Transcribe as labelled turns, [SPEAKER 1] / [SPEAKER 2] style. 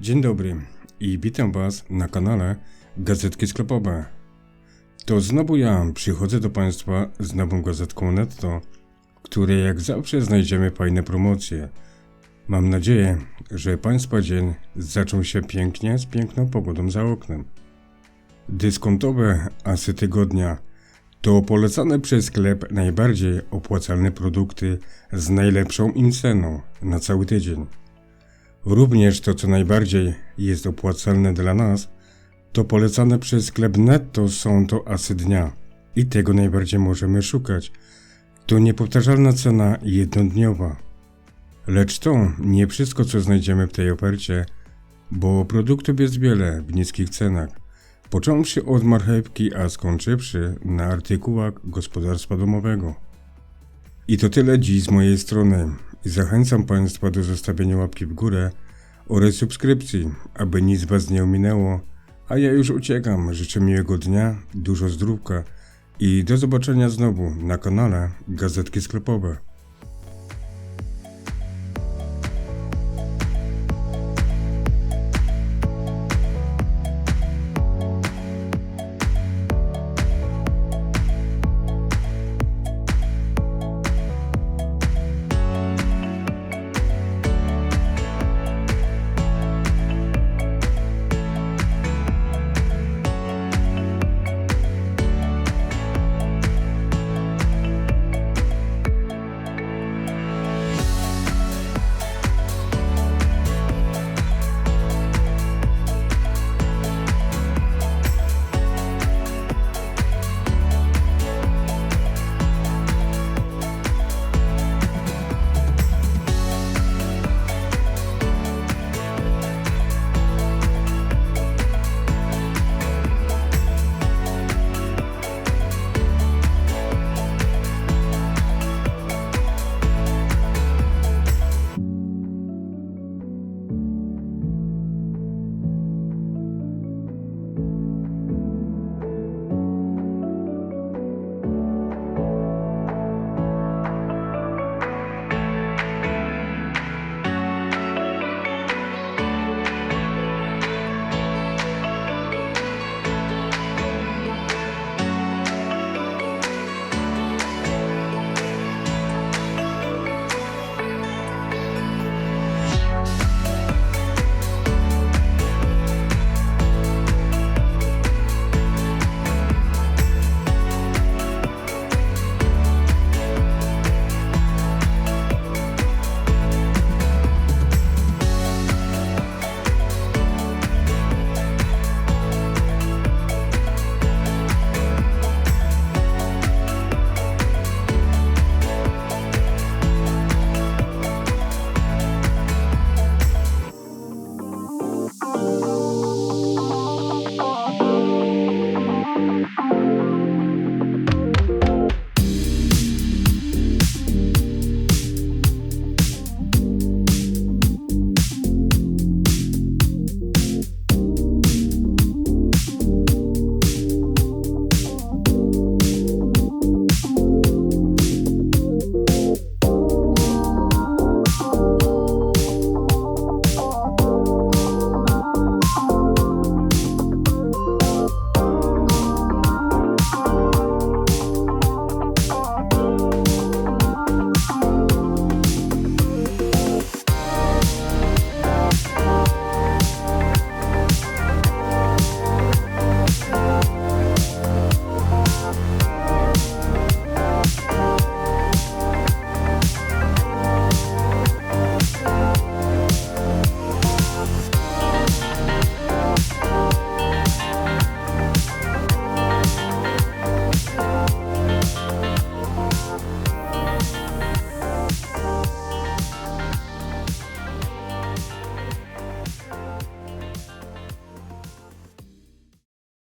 [SPEAKER 1] Dzień dobry i witam Was na kanale Gazetki Sklepowe. To znowu ja przychodzę do Państwa z nową gazetką Netto, w której jak zawsze znajdziemy fajne promocje. Mam nadzieję, że Państwa dzień zaczął się pięknie z piękną pogodą za oknem. Dyskontowe asy tygodnia to polecane przez sklep najbardziej opłacalne produkty z najlepszą im ceną na cały tydzień. Również to, co najbardziej jest opłacalne dla nas, to polecane przez sklep netto są to asy dnia i tego najbardziej możemy szukać. To niepowtarzalna cena jednodniowa. Lecz to nie wszystko, co znajdziemy w tej ofercie, bo produktów jest wiele w niskich cenach. Począwszy od marchewki, a skończywszy na artykułach gospodarstwa domowego. I to tyle dziś z mojej strony. I Zachęcam Państwa do zostawienia łapki w górę oraz subskrypcji, aby nic Was nie ominęło. A ja już uciekam. Życzę miłego dnia, dużo zdrówka i do zobaczenia znowu na kanale Gazetki Sklepowe.